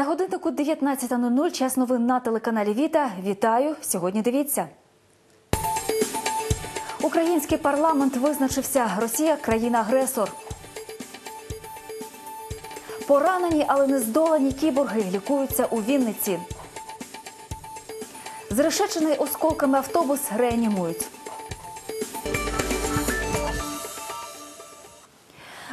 На годиннику 19.00 час новин на телеканалі Віта. Вітаю! Сьогодні дивіться. Український парламент визначився. Росія країна-агресор. Поранені, але не здолані кіборги лікуються у Вінниці. Зрешечений осколками автобус реанімують.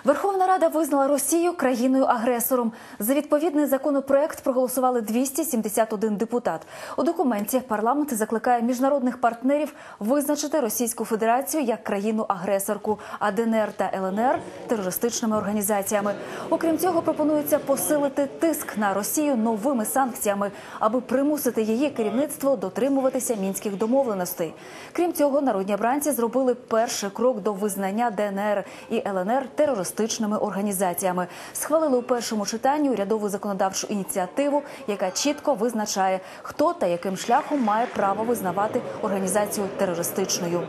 Верховна Рада визнала Росію країною-агресором. За відповідний законопроект проголосували 271 депутат. У документі парламент закликає міжнародних партнерів визначити Російську Федерацію як країну-агресорку, а ДНР та ЛНР терористичними організаціями. Окрім цього, пропонується посилити тиск на Росію новими санкціями, аби примусити її керівництво дотримуватися мінських домовленостей. Крім цього, народні обранці зробили перший крок до визнання ДНР і ЛНР терористичними організаціями. Схвалили у першому читанні урядову законодавчу ініціативу, яка чітко визначає, хто та яким шляхом має право визнавати організацію терористичною.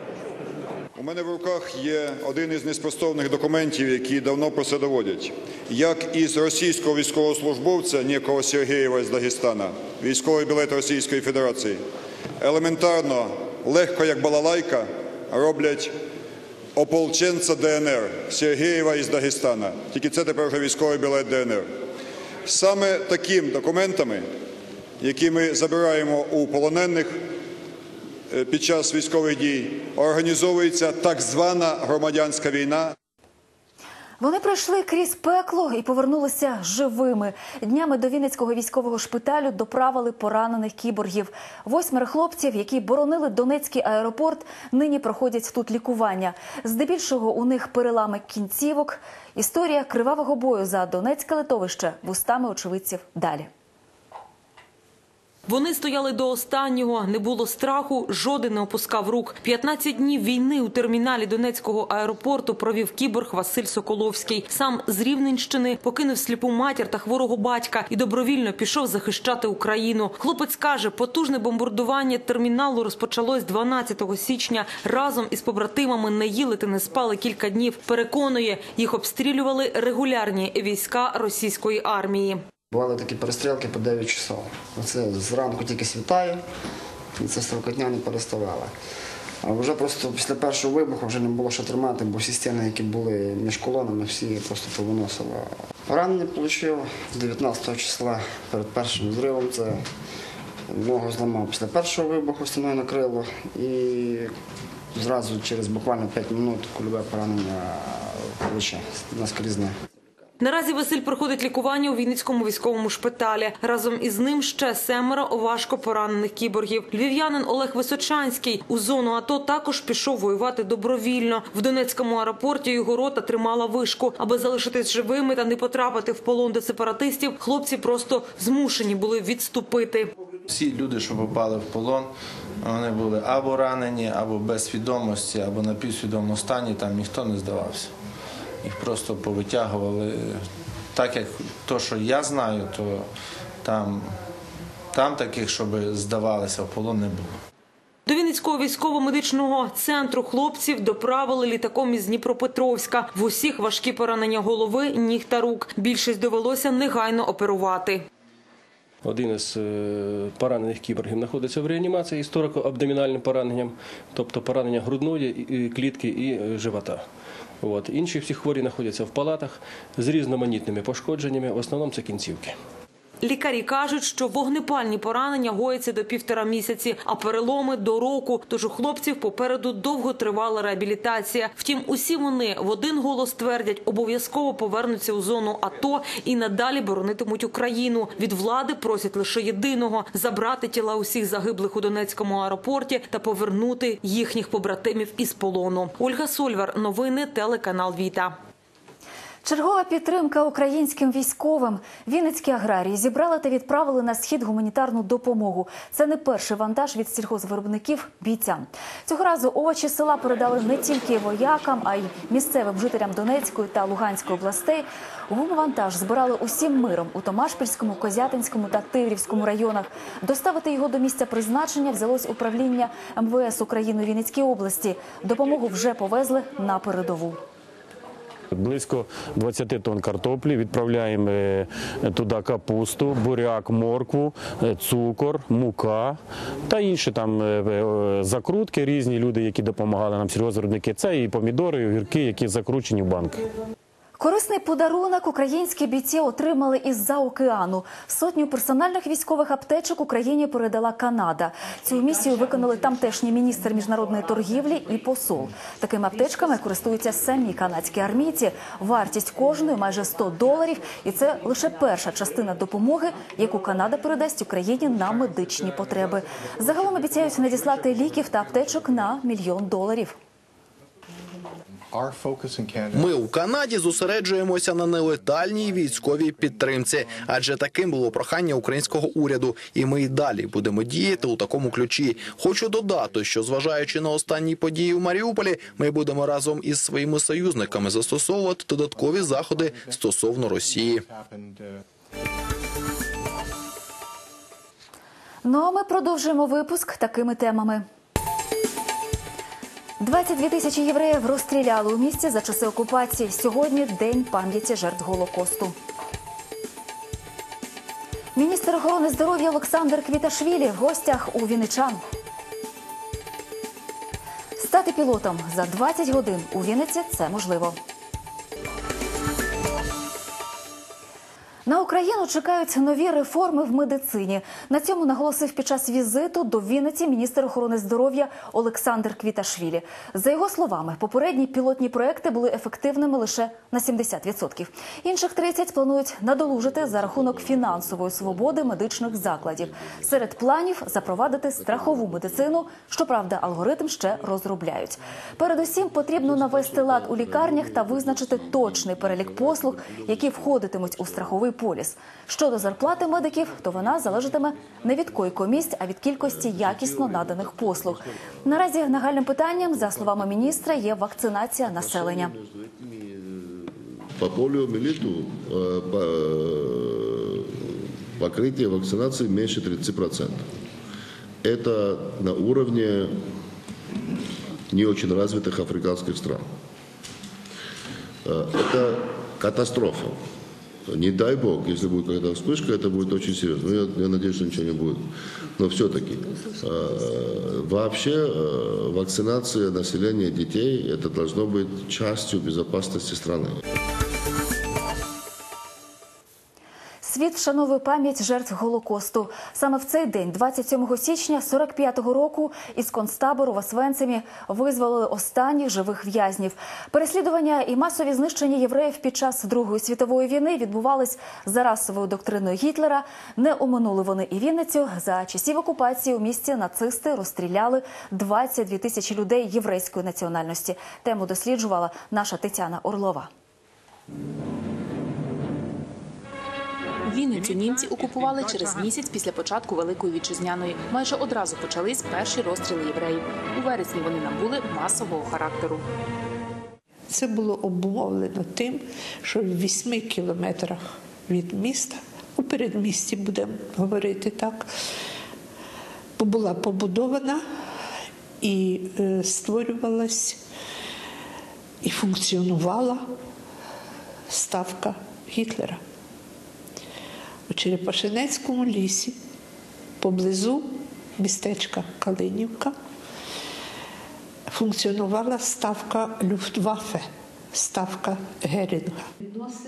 У мене в руках є один із неспростовних документів, які давно про це доводять. Як із російського військовослужбовця некого Сергієва з Дагестана, військовий білет Російської Федерації, елементарно, легко як балалайка, роблять ополченця ДНР Сергієва із Дагестана. Тільки це тепер вже військовий білет ДНР. Саме таким документами, які ми забираємо у полонених е, під час військових дій, організовується так звана громадянська війна. Вони пройшли крізь пекло і повернулися живими. Днями до Вінницького військового шпиталю доправили поранених кіборгів. Восьмеро хлопців, які боронили Донецький аеропорт, нині проходять тут лікування. Здебільшого у них перелами кінцівок. Історія кривавого бою за Донецьке литовище вустами очевидців далі. Вони стояли до останнього, не було страху, жоден не опускав рук. 15 днів війни у терміналі Донецького аеропорту провів кіборг Василь Соколовський. Сам з Рівненщини покинув сліпу матір та хворого батька і добровільно пішов захищати Україну. Хлопець каже, потужне бомбардування терміналу розпочалось 12 січня. Разом із побратимами не їли та не спали кілька днів. Переконує, їх обстрілювали регулярні війська російської армії. Бували такі перестрілки по 9 часов. Оце зранку тільки світає, і це строкотня не переставала. А вже просто після першого вибуху вже не було що тримати, бо всі стіни, які були між колонами, всі просто повиносило. Поранення отримав 19 числа перед першим зривом. Це ногу зламав після першого вибуху, стіною накрило. І зразу через буквально 5 минут кульове поранення плеча наскрізне. Наразі Василь проходить лікування у Вінницькому військовому шпиталі. Разом із ним ще семеро важко поранених кіборгів. Львів'янин Олег Височанський у зону АТО також пішов воювати добровільно. В Донецькому аеропорті його рота тримала вишку. Аби залишитись живими та не потрапити в полон до сепаратистів, хлопці просто змушені були відступити. Всі люди, що попали в полон, вони були або ранені, або без свідомості, або на півсвідомому стані. Там ніхто не здавався. Їх просто повитягували. Так як то, що я знаю, то там, там таких, щоб здавалися в полон, не було. До Вінницького військово-медичного центру хлопців доправили літаком із Дніпропетровська. В усіх важкі поранення голови, ніг та рук. Більшість довелося негайно оперувати. Один із е, поранених кіборгів знаходиться в реанімації з торакоабдомінальним пораненням, тобто поранення грудної клітки і е, живота. От. Інші всі хворі знаходяться в палатах з різноманітними пошкодженнями, в основному це кінцівки. Лікарі кажуть, що вогнепальні поранення гояться до півтора місяці, а переломи до року. Тож у хлопців попереду довго тривала реабілітація. Втім, усі вони в один голос твердять, обов'язково повернуться у зону АТО і надалі боронитимуть Україну. Від влади просять лише єдиного забрати тіла усіх загиблих у Донецькому аеропорті та повернути їхніх побратимів із полону. Ольга Сольвар, новини, телеканал Віта. Чергова підтримка українським військовим. Вінницькі аграрії зібрали та відправили на схід гуманітарну допомогу. Це не перший вантаж від сільхозвиробників бійцям. Цього разу овочі села передали не тільки воякам, а й місцевим жителям Донецької та Луганської областей. Гумвантаж збирали усім миром у Томашпільському, Козятинському та Тиврівському районах. Доставити його до місця призначення взялось управління МВС України у Вінницькій області. Допомогу вже повезли на передову. Близько 20 тонн картоплі. Відправляємо е, туди капусту, буряк, моркву, е, цукор, мука та інші там е, закрутки. Різні люди, які допомагали нам сільгоспвиробники. Це і помідори, і огірки, які закручені в банки. Корисний подарунок українські бійці отримали із-за океану. Сотню персональних військових аптечок Україні передала Канада. Цю місію виконали тамтешній міністр міжнародної торгівлі і посол. Такими аптечками користуються самі канадські армійці. Вартість кожної майже 100 доларів, і це лише перша частина допомоги, яку Канада передасть Україні на медичні потреби. Загалом обіцяють надіслати ліків та аптечок на мільйон доларів. Ми у Канаді зосереджуємося на нелетальній військовій підтримці, адже таким було прохання українського уряду, і ми й далі будемо діяти у такому ключі. Хочу додати, що зважаючи на останні події в Маріуполі, ми будемо разом із своїми союзниками застосовувати додаткові заходи стосовно Росії. Ну а ми продовжуємо випуск такими темами. 22 тисячі євреїв розстріляли у місті за часи окупації. Сьогодні день пам'яті жертв Голокосту. Міністр охорони здоров'я Олександр Квіташвілі в гостях у Вінничан. Стати пілотом за 20 годин у Вінниці це можливо. На Україну чекають нові реформи в медицині. На цьому наголосив під час візиту до Вінниці міністр охорони здоров'я Олександр Квіташвілі. За його словами, попередні пілотні проекти були ефективними лише на 70%. Інших 30 планують надолужити за рахунок фінансової свободи медичних закладів. Серед планів запровадити страхову медицину. Щоправда, алгоритм ще розробляють. Передусім потрібно навести лад у лікарнях та визначити точний перелік послуг, які входитимуть у страховий поліс. Щодо зарплати медиків, то вона залежатиме не від койко-місць, а від кількості якісно наданих послуг. Наразі нагальним питанням, за словами міністра, є вакцинація населення. По полиомиелиту э, по- э, покрытие вакцинации меньше 30%. Это на уровне не очень развитых африканских стран. Э, Это катастрофа. Не дай бог, если будет какая-то вспышка, это будет очень серьезно. Ну, я, я надеюсь, что ничего не будет. Но все-таки э, вообще э, вакцинация населения детей это должно быть частью безопасности страны. Світ вшановує пам'ять жертв Голокосту. Саме в цей день, 27 січня 45-го року, із концтабору в Освенцимі визволили останніх живих в'язнів. Переслідування і масові знищення євреїв під час Другої світової війни відбувались за расовою доктриною Гітлера. Не оминули вони і Вінницю. За часів окупації у місті нацисти розстріляли 22 тисячі людей єврейської національності. Тему досліджувала наша Тетяна Орлова. Вінницю німці окупували через місяць після початку Великої вітчизняної. Майже одразу почались перші розстріли євреїв. У вересні вони набули масового характеру. Це було обумовлено тим, що в 8 кілометрах від міста, у передмісті будемо говорити так, була побудована і е, створювалась і функціонувала ставка Гітлера. У Черепашинецькому лісі поблизу містечка Калинівка функціонувала ставка Люфтваффе, ставка Герінга.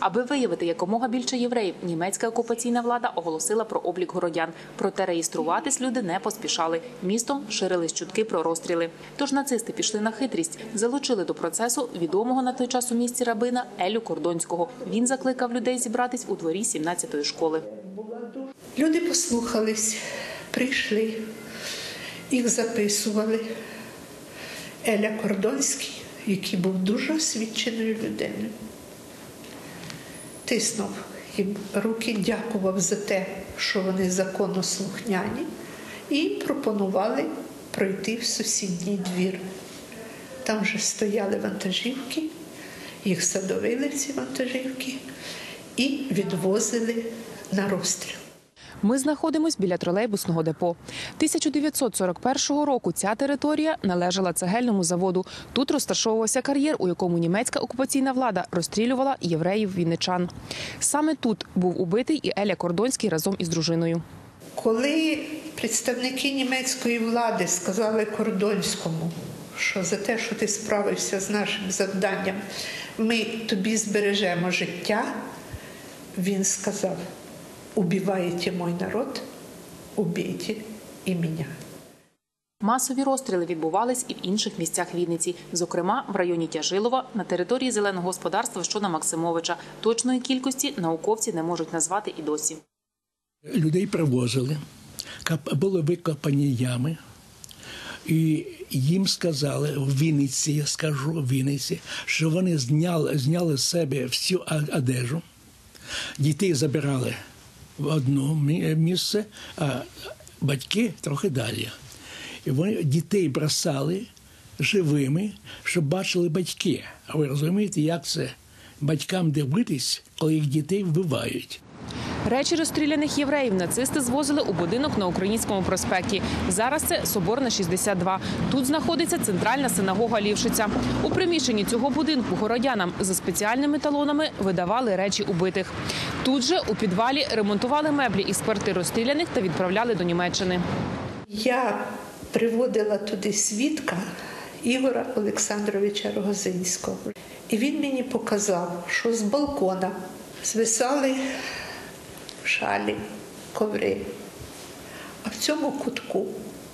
Аби виявити якомога більше євреїв, німецька окупаційна влада оголосила про облік городян. Проте реєструватись люди не поспішали. Містом ширились чутки про розстріли. Тож нацисти пішли на хитрість, залучили до процесу відомого на той час у місті рабина Елю Кордонського. Він закликав людей зібратись у дворі 17-ї школи. Люди послухались, прийшли, їх записували. Еля Кордонський, який був дуже освіченою людиною, тиснув їм руки, дякував за те, що вони законослухняні, і пропонували пройти в сусідній двір. Там вже стояли вантажівки, їх садовили ці вантажівки і відвозили на розстріл. Ми знаходимось біля тролейбусного депо. 1941 року ця територія належала цегельному заводу. Тут розташовувався кар'єр, у якому німецька окупаційна влада розстрілювала євреїв вінничан. Саме тут був убитий і Еля Кордонський разом із дружиною. Коли представники німецької влади сказали Кордонському, що за те, що ти справився з нашим завданням, ми тобі збережемо життя, він сказав: убиваєте мой народ, убійте і мене. Масові розстріли відбувались і в інших місцях Вінниці, зокрема в районі Тяжилова, на території зеленого господарства, що на Максимовича. Точної кількості науковці не можуть назвати і досі. Людей привозили, були викопані ями, і їм сказали в Вінниці, я скажу в Вінниці, що вони зняли, зняли з себе всю одежу, дітей забирали в одно місце, а батьки трохи далі. І вони дітей бросали живими, щоб бачили батьки. А ви розумієте, як це батькам дивитись, коли їх дітей вбивають? Речі розстріляних євреїв нацисти звозили у будинок на українському проспекті. Зараз це Соборна 62. Тут знаходиться центральна синагога Лівшиця. У приміщенні цього будинку городянам за спеціальними талонами видавали речі убитих. Тут же у підвалі ремонтували меблі із квартир розстріляних та відправляли до Німеччини. Я приводила туди свідка Ігора Олександровича Рогозинського. І він мені показав, що з балкона звисали шалі, коври. А в цьому кутку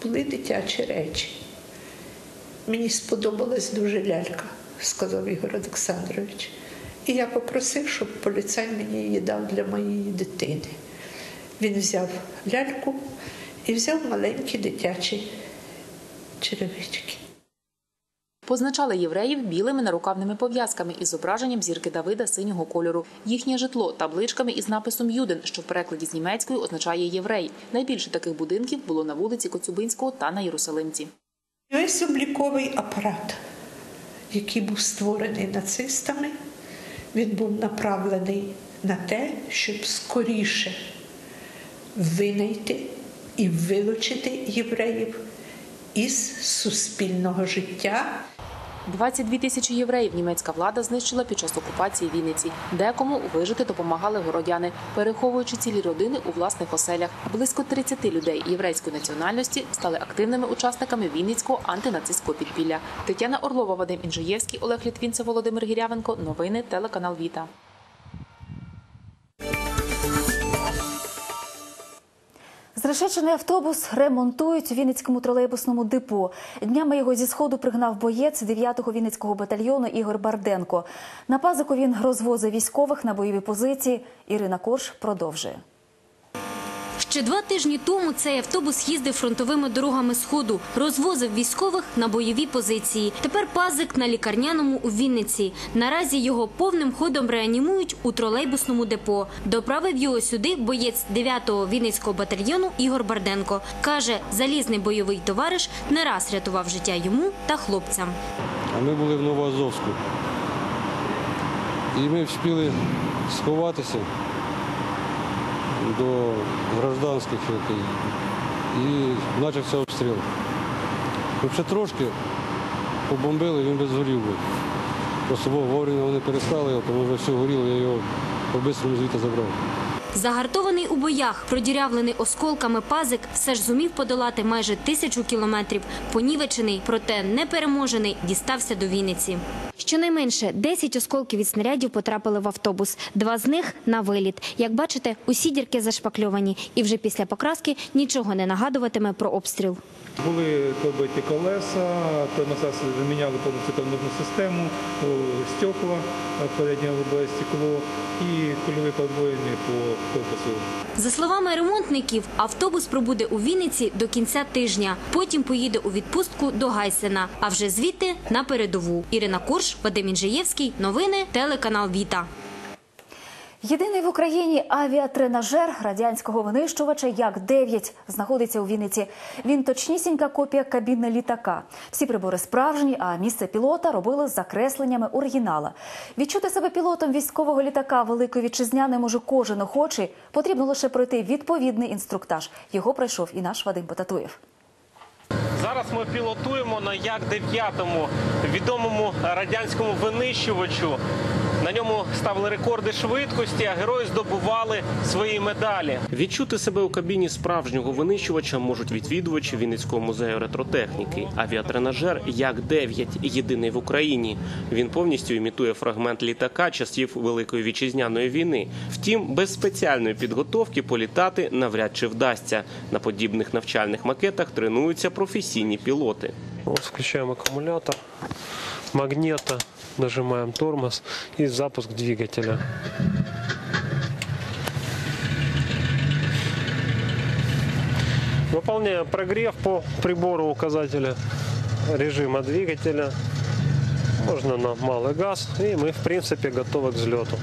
були дитячі речі. Мені сподобалась дуже лялька, сказав Ігор Олександрович. І я попросив, щоб поліцай мені її дав для моєї дитини. Він взяв ляльку і взяв маленькі дитячі черевички. Позначали євреїв білими нарукавними пов'язками із зображенням зірки Давида синього кольору. Їхнє житло табличками із написом Юден, що в перекладі з німецької означає єврей. Найбільше таких будинків було на вулиці Коцюбинського та на Єрусалимці. Весь обліковий апарат, який був створений нацистами, він був направлений на те, щоб скоріше винайти і вилучити євреїв із суспільного життя. 22 тисячі євреїв німецька влада знищила під час окупації Вінниці. Декому вижити допомагали городяни, переховуючи цілі родини у власних оселях. Близько 30 людей єврейської національності стали активними учасниками Вінницького антинацистського підпілля. Тетяна Орлова, Вадим Інжиєвський, Олег Літвінцев, Володимир Гірявенко. Новини телеканал Віта. Зрешечений автобус ремонтують у Вінницькому тролейбусному депо. Днями його зі сходу пригнав боєць 9-го Вінницького батальйону Ігор Барденко. На пазику він розвозив військових на бойові позиції. Ірина Корж продовжує. Ще два тижні тому цей автобус їздив фронтовими дорогами Сходу, розвозив військових на бойові позиції. Тепер пазик на лікарняному у Вінниці. Наразі його повним ходом реанімують у тролейбусному депо. Доправив його сюди боєць 9-го Вінницького батальйону Ігор Барденко. Каже, залізний бойовий товариш не раз рятував життя йому та хлопцям. А ми були в Новоазовську. І ми встигли сховатися до гражданських і почався обстріл. Ще трошки побомбили, він би згорів би. Просто вовремя вони перестали його, тому вже все горіло, я його по-бистрому звідти забрав. Загартований у боях, продірявлений осколками пазик, все ж зумів подолати майже тисячу кілометрів. Понівечений, проте непереможений, дістався до Вінниці. Щонайменше 10 осколків від снарядів потрапили в автобус. Два з них на виліт. Як бачите, усі дірки зашпакльовані, і вже після покраски нічого не нагадуватиме про обстріл. Були побиті колеса, заміняли повністю тормозну систему, стекла, переднє лобове стекло і кульові подвоєння по корпусу. За словами ремонтників, автобус пробуде у Вінниці до кінця тижня. Потім поїде у відпустку до Гайсена, а вже звідти на передову. Ірина Корж, Вадим Інжиєвський. Новини телеканал Віта. Єдиний в Україні авіатренажер радянського винищувача Як-9 знаходиться у Вінниці. Він точнісінька копія кабіни літака. Всі прибори справжні, а місце пілота робили з закресленнями оригінала. Відчути себе пілотом військового літака Великої Вітчизняни може кожен охочий. Потрібно лише пройти відповідний інструктаж. Його пройшов і наш Вадим Потатуєв. Зараз ми пілотуємо на Як-9, відомому радянському винищувачу. На ньому ставили рекорди швидкості, а герої здобували свої медалі. Відчути себе у кабіні справжнього винищувача можуть відвідувачі Вінницького музею ретротехніки. Авіатренажер Як-9 єдиний в Україні. Він повністю імітує фрагмент літака часів Великої вітчизняної війни. Втім, без спеціальної підготовки політати навряд чи вдасться. На подібних навчальних макетах тренуються професійні пілоти. Вот включаем аккумулятор, магнето, нажимаем тормоз и запуск двигателя. Выполняем прогрев по прибору указателя режима двигателя. Можно на малый газ, и мы, в принципе, готовы к взлету.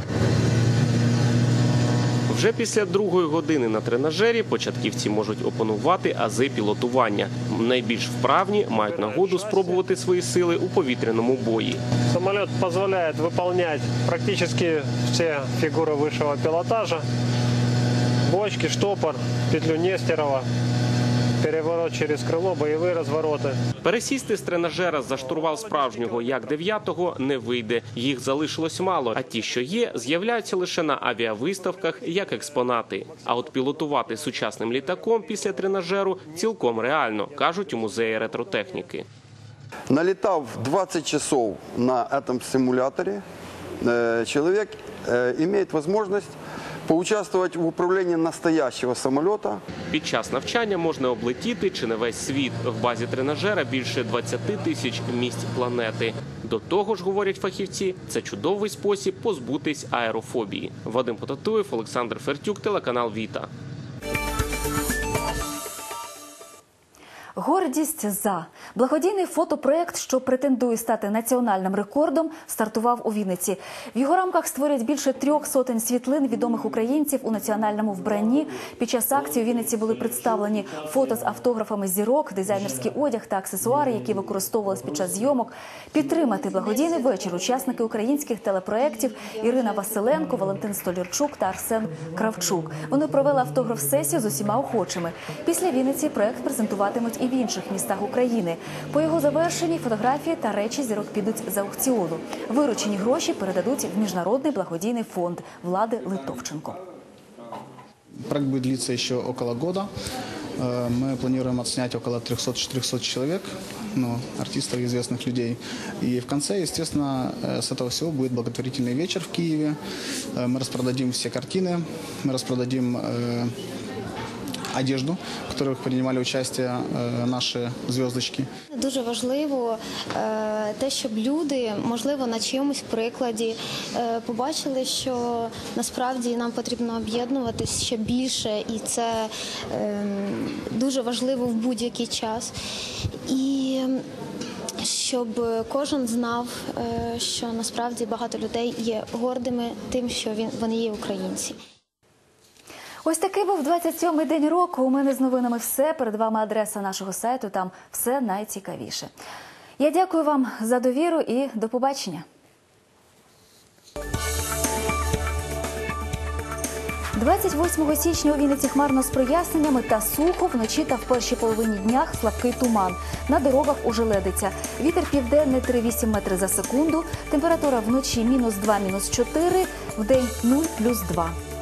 Вже після другої години на тренажері початківці можуть опанувати ази пілотування. Найбільш вправні мають нагоду спробувати свої сили у повітряному бої. Самолет позволяет выполнять практически все фигуры высшего пилотажа. Бочки, штопор, петлю Нестерова, переворот через крыло, боевые развороты. Пересісти з тренажера за штурвал справжнього як дев'ятого не вийде. Їх залишилось мало. А ті, що є, з'являються лише на авіавиставках як експонати. А от пілотувати сучасним літаком після тренажеру цілком реально кажуть у музеї ретротехніки. Налетав 20 часов на этом симуляторе, э, человек э, имеет возможность поучаствовать в управлении настоящего самолета. Під час навчання можна облетіти чи не весь світ. В базі тренажера більше 20 тисяч місць планети. До того ж, говорять фахівці, це чудовий спосіб позбутись аерофобії. Вадим Потатуєв, Олександр Фертюк, телеканал Віта. Гордість за благодійний фотопроект, що претендує стати національним рекордом, стартував у Вінниці. В його рамках створять більше трьох сотень світлин відомих українців у національному вбранні. Під час акції у Вінниці були представлені фото з автографами зірок, дизайнерський одяг та аксесуари, які використовувались під час зйомок. Підтримати благодійний вечір учасники українських телепроєктів Ірина Василенко, Валентин Столярчук та Арсен Кравчук. Вони провели автограф-сесію з усіма охочими. Після Вінниці проект презентуватимуть і в інших містах України. По його завершенні фотографії та речі зірок підуть з аукціону. Виручені гроші передадуть в міжнародний благодійний фонд влади Литовченко. Проект будет длиться еще около года. Э, Мы планируем отснять около 300-400 человек, ну, артистов и известных людей. И в конце, естественно, э, с этого всего будет благотворительный вечер в Киеве. Э, Мы распродадим все картины, мы распродадим э, одежду, в которых принимали участие э, наши звездочки. Дуже важливо е, те, щоб люди, можливо, на чиємусь прикладі е, побачили, що насправді нам потрібно об'єднуватись ще більше, і це е, дуже важливо в будь-який час. І щоб кожен знав, е, що насправді багато людей є гордими тим, що він вони є українці. Ось такий був 27-й день року. У мене з новинами все. Перед вами адреса нашого сайту. Там все найцікавіше. Я дякую вам за довіру і до побачення. 28 січня у Вінниці хмарно з проясненнями та сухо вночі та в першій половині дня слабкий туман. На дорогах ужеледиться. Вітер південний 3,8 метри за секунду. Температура вночі мінус 2, мінус 4, в день 0, плюс 2.